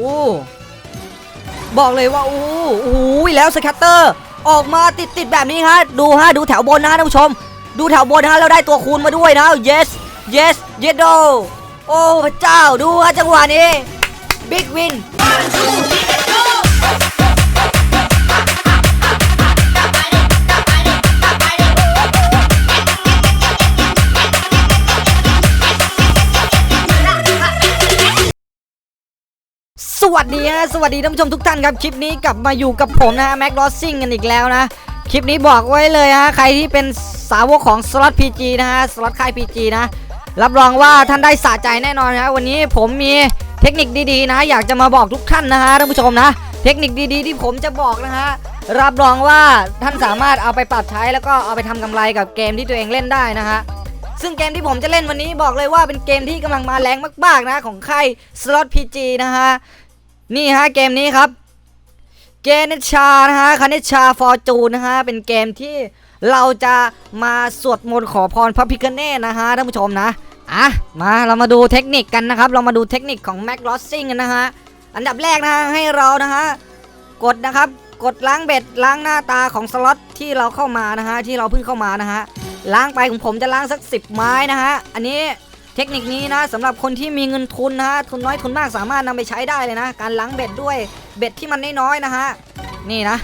โอ้บอกเลยว่าโอ้โหแล้วสแคตเตอร์ ออกมาติดติดแบบนี้ฮะดูฮะดูแถวบนนะท่านผู้ชม ดูแถวบนฮะแล้วได้ตัวคูณมาด้วยนะ yes yes yes do โอ้พระเจ้าดูฮะจังหวะนี้บิ๊กวิน สวัสดีฮะสวัสดีท่านผู้ชมทุกท่านครับคลิปนี้กลับมาอยู่กับผมนะแม็กลอสซิงกันอีกแล้วนะ คลิปนี้บอกไว้เลยฮะใครที่เป็นสาวกของสล็อต PG นะฮะสล็อตค่าย PG นะ รับรองว่าท่านได้สะใจแน่นอนนะวันนี้ผมมีเทคนิคดีๆนะ อยากจะมาบอกทุกท่านนะฮะท่านผู้ชมนะ เทคนิคดีๆ ที่ผมจะบอกนะฮะรับรองว่าท่านสามารถเอาไปปรับใช้แล้วก็เอาไปทำกำไรกับเกมที่ตัวเองเล่นได้นะฮะซึ่งเกมที่ผมจะเล่นวันนี้บอกเลยว่าเป็นเกมที่กำลังมาแรงมากๆนะของค่าย Slot PG นะฮะ นี่ฮะเกมนี้ครับ เกนิชานะฮะคาเนชาฟอร์จูนนะฮะเป็นเกมที่เราจะมาสวดมนต์ขอพรพระพิคเนตนะฮะท่านผู้ชมนะอะมาเรามาดูเทคนิคกันนะครับ เรามาดูเทคนิคของแม็กลอสซิงกันนะฮะอันดับแรกนะฮะให้เรานะฮะกดนะครับกดล้างเบ็ดล้างหน้าตาของสล็อตที่เราเข้ามานะฮะที่เราเพิ่งเข้ามานะฮะล้างไปของผมจะล้างสัก 10 ไม้นะฮะอันนี้ เทคนิคนี้นะสำหรับคนที่มีเงินทุนนะฮะทุนน้อยทุนมากสามารถนำไปใช้ได้เลยนะ การล้างเบ็ดด้วยเบ็ดที่มันน้อยๆนะฮะนี่นะ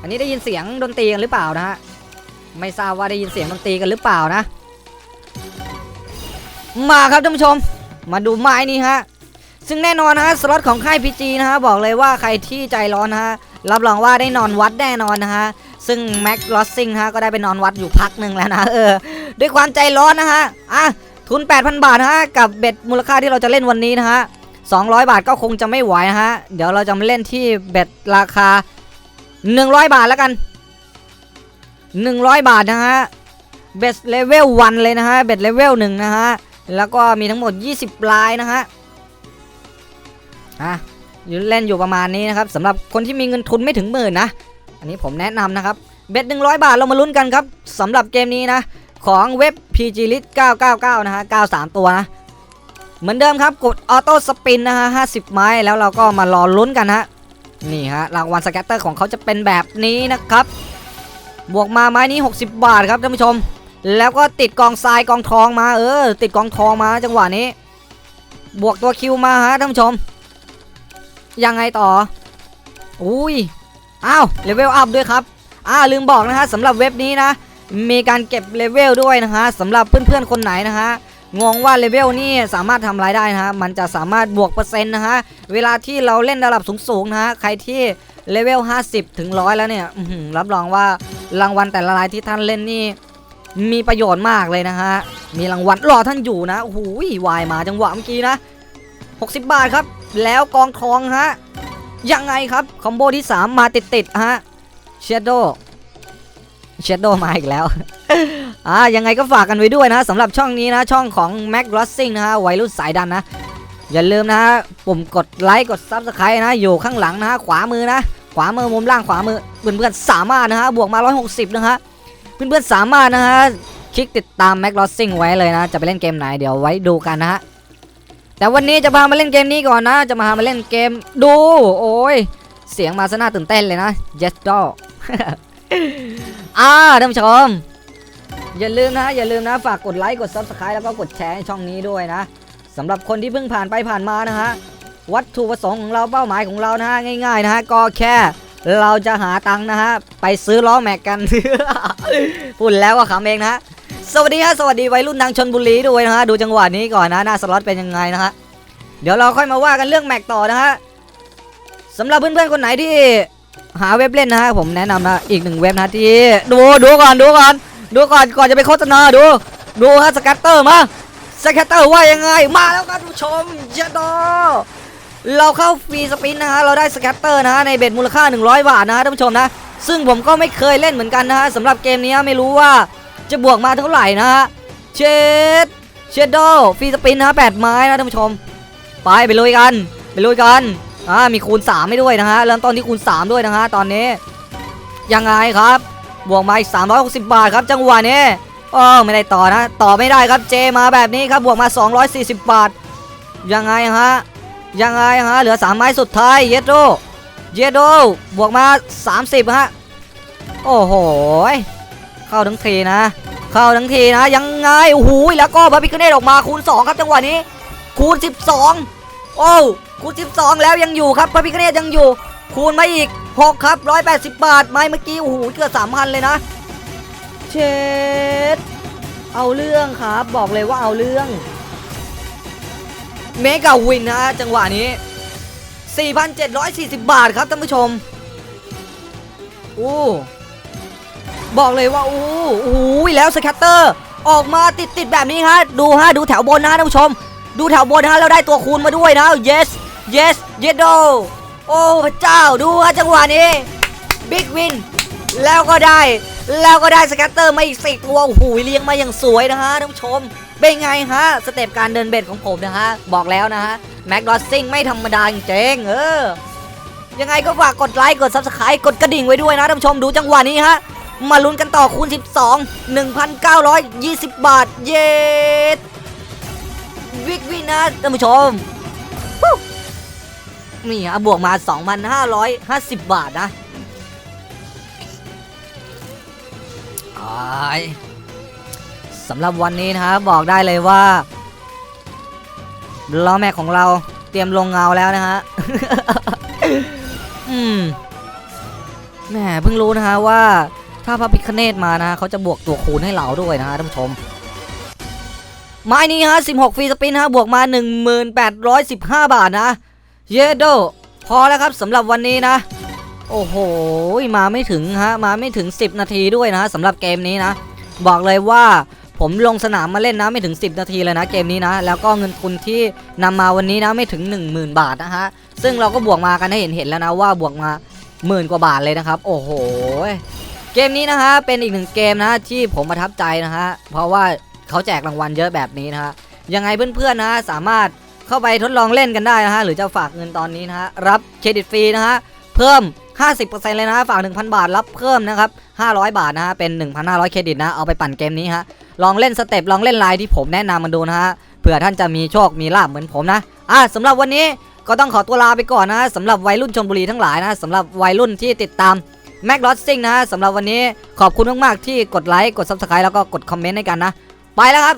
อันนี้ได้ยินเสียงดนตรีกันหรือเปล่านะฮะไม่ทราบว่าได้ยินเสียงดนตรีกันหรือเปล่านะ มาครับท่านผู้ชม มาดูไม้นี้ฮะซึ่งแน่นอนนะฮะสล็อตของค่าย PG นะฮะบอกเลยว่าใครที่ใจร้อนนะฮะรับรองว่าได้นอนวัดแน่นอนนะฮะ ซึ่งแม็กลอสซิงฮะก็ได้ไปนอนวัดอยู่พักหนึ่งแล้วนะเออด้วยความใจร้อนนะฮะอะทุน 8,000 บาทนะฮะกับเบ็ดมูลค่าที่เราจะเล่นวันนี้นะฮะ200 บาทก็คงจะไม่ไหวนะฮะเดี๋ยวเราจะมาเล่นที่เบ็ดราคา 100 บาทแล้วกัน 100 บาทนะฮะเบ็ดเลเวล1เลยนะฮะเบ็ดเลเวล1นะฮะแล้วก็มีทั้งหมด 20 ลายนะฮะอะอยู่เล่นอยู่ประมาณนี้นะครับสำหรับคนที่มีเงินทุนไม่ถึงหมื่นนะ อันนี้ผมแนะนำนะครับเบ็ด100บาทเรามาลุ้นกันครับสำหรับเกมนี้นะ ของเว็บ PG List 999 นะฮะ 93 ตัวนะ เหมือนเดิมครับกดออโต้สปินนะฮะ 50 ไม้แล้วเราก็มารอลุ้นกันฮะ นี่ฮะ รางวัลสแกตเตอร์ของเขาจะเป็นแบบนี้นะครับ บวกมาไม้นี้ 60 บาทครับท่านผู้ชม แล้วก็ติดกองทรายกองทองมาเออ ติดกองทองมาจังหวะนี้ บวกตัวคิวมาฮะท่านผู้ชม ยังไงต่อ อุ้ย อ้าวเลเวลอัพด้วยครับอ่าลืมบอกนะฮะสำหรับเว็บนี้นะ มีการเก็บเลเวลด้วยนะฮะสำหรับเพื่อนๆคนไหนนะฮะงงว่าเลเวลนี่สามารถทำรายได้นะฮะมันจะสามารถบวกเปอร์เซ็นต์นะฮะเวลาที่เราเล่นระดับสูงๆนะฮะใครที่เลเวล 50 ถึงร้อยแล้วเนี่ยรับรองว่ารางวัลแต่ละรายที่ท่านเล่นนี่มีประโยชน์มากเลยนะฮะ มีรางวัลรอท่านอยู่นะโอ้โหวายมาจังหวะเมื่อกี้นะ 60 บาทครับ แล้วกองทองฮะ ยังไงครับ คอมโบที่ 3 มาติดๆฮะเชดโดเชดโดมาอีกแล้วอ่ายังไงก็ฝากกันไว้ด้วยนะสำหรับช่องนี้นะ ช่องของ Mac r o s s i n g นะฮะวัยรุ่นสายดันนะ อย่าลืมนะฮะปุ่มกดไลค์กด Subscribe นะ อยู่ข้างหลังนะฮะขวามือนะ ขวามือมุมล่างขวามือเพื่อนๆสามารถนะฮะบวกมา 160 นะฮะเพื่อนๆสามารถนะฮะคลิกติดตาม Mac r o s s i n g ไว้เลยนะ จะไปเล่นเกมไหนเดี๋ยวไว้ดูกันนะฮะ แต่วันนี้จะพามาเล่นเกมนี้ก่อนนะ จะมาพามาเล่นเกมดู โอ้ย เสียงมาซะน่าตื่นเต้นเลยนะ Yes d o อ่าท่านผู้ชม อย่าลืมนะ อย่าลืมนะ ฝากกดไลค์ กด Subscribe แล้วก็กดแชร์ให้ช่องนี้ด้วยนะสำหรับคนที่เพิ่งผ่านไปผ่านมานะฮะ วัตถุประสงค์ของเราเป้าหมายของเรานะฮะ ง่ายๆนะฮะ ก็แค่เราจะหาตังค์นะฮะ ไปซื้อล้อแม็กกัน พูดแล้วก็ขำเองนะ สวัสดีฮะสวัสดีวัยรุ่นทางชนบุรีด้วยนะฮะดูจังหวะนี้ก่อนนะหน้าสล็อตเป็นยังไงนะฮะเดี๋ยวเราค่อยมาว่ากันเรื่องแม็กต่อนะฮะสำหรับเพื่อนๆคนไหนที่หาเว็บเล่นนะฮะผมแนะนำนะอีกหนึ่งเว็บนะที่ดูดูก่อนดูก่อน ดูก่อนก่อนจะไปโฆษณาดู ดูฮะสแกตเตอร์มาสแกตเตอร์ว่ายังไงมาแล้วครับผู้ชมเจดอเราเข้าฟรีสปินนะฮะเราได้สแกตเตอร์นะฮะในเบ็ดมูลค่า 100 บาทนะฮะท่านผู้ชมนะ ซึ่งผมก็ไม่เคยเล่นเหมือนกันนะฮะสำหรับเกมนี้ไม่รู้ว่า จะบวกมาเท่าไหร่นะฮะเชดเชดโดฟรีสปินนะแปดไม้นะท่านผู้ชม ไปไปลุยกัน ไปลุยกันอ่ามีคูณ3ให้ด้วยนะฮะเริ่มต้นที่คูณ 3 ด้วยนะฮะตอนนี้ ยังไงครับบวกมาอีก360 บาทครับจังหวะนี้โอ้ไม่ได้ต่อนะ ต่อไม่ได้ครับเจมาแบบนี้ครับบวกมา 240 บาท ยังไงฮะยังไงฮะเหลือ 3 ไม้สุดท้ายเยดโดเยดโดบวกมา 30 ฮะ โอ้โห เข้าทั้งทีนะ เข้าทั้งทีนะ ยังไงโอ้โหแล้วก็พระพิคเนตออกมาคูณ 2 ครับจังหวะนี้ คูณ 12 โอ้คูณ 12 แล้วยังอยู่ครับพระพิคเนตยังอยู่ คูณมาอีก 6 ครับ 180 บาทไม้เมื่อกี้โอ้โหเกือบ3,000 เลยนะเชดเอาเรื่องครับ บอกเลยว่าเอาเรื่อง เมกาวินนะจังหวะนี้ 4,740 บาทครับท่านผู้ชม โอ้ บอกเลยว่าอู้อู้แล้วสแคตเตอร์ ออกมาติดติดแบบนี้ฮะดูฮะดูแถวบนนะท่านผู้ชม ดูแถวบนฮะแล้วได้ตัวคูณมาด้วยนะ yes yes yes do โอ้พระเจ้าดูฮะจังหวะนี้บิ๊กวินแล้วก็ได้แล้วก็ได้สแกตเตอร์มาอีกสิตัวโอ้โหเลี้ยงมาอย่างสวยนะฮะท่านผู้ชม เป็นไงฮะสเต็ปการเดินเบ็ดของผมนะฮะบอกแล้วนะฮะแม็กดอสซิงไม่ธรรมดาจริงเออยังไงก็ฝากกดไลค์กด Subscribe กดกระดิ่งไว้ด้วยนะท่านผู้ชมดูจังหวะนี้ฮะ มาลุ้นกันต่อคูณ 12 1,920 บาท เย้วิกวินะท่านผู้ชมนี่ฮะบวกมา 2,550 บาทนะสำหรับวันนี้นะฮะบอกได้เลยว่าล้อแม็กของเราเตรียมลงเงาแล้วนะฮะ อืมแหมเพิ่งรู้นะฮะว่า ถ้าพระพิคเนตมานะฮะเขาจะบวกตัวคูณให้เราด้วยนะฮะท่านผู้ชมไม้นี้ฮะ 16 ฟรีสปินฮะ บวกมา 1815 บาทนะ เยโด พอแล้วครับสำหรับวันนี้นะ โอ้โห มาไม่ถึงฮะ มาไม่ถึง 10 นาทีด้วยนะสำหรับเกมนี้นะ บอกเลยว่าผมลงสนามมาเล่นนะไม่ถึง 10 นาทีเลยนะเกมนี้นะ แล้วก็เงินทุนที่นำมาวันนี้นะไม่ถึง 10,000 บาทนะฮะ ซึ่งเราก็บวกมากันให้เห็นเห็นแล้วนะว่าบวกมาหมื่นกว่าบาทเลยนะครับ โอ้โห เกมนี้นะฮะเป็นอีกหนึ่งเกมนะที่ผมประทับใจนะฮะเพราะว่าเขาแจกรางวัลเยอะแบบนี้นะฮะยังไงเพื่อนๆนะสามารถเข้าไปทดลองเล่นกันได้นะฮะหรือจะฝากเงินตอนนี้นะฮะรับเครดิตฟรีนะฮะเพิ่ม 50%เลยนะฮะฝาก 1,000 บาทรับเพิ่มนะครับ500 บาทนะฮะเป็น 1,500 เครดิตนะเอาไปปั่นเกมนี้ฮะลองเล่นสเต็ปลองเล่นไลน์ที่ผมแนะนำมันดูนะฮะเผื่อท่านจะมีโชคมีลาบเหมือนผมนะอะสำหรับวันนี้ก็ต้องขอตัวลาไปก่อนนะสำหรับวัยรุ่นชนบุรีทั้งหลายนะสำหรับวัยรุ่นที่ติดตาม แม็กลอสซิงนะฮะสำหรับวันนี้ขอบคุณมากๆที่กดไลค์กด Subscribe แล้วก็กดคอมเมนต์ให้กันนะ ไปแล้วครับ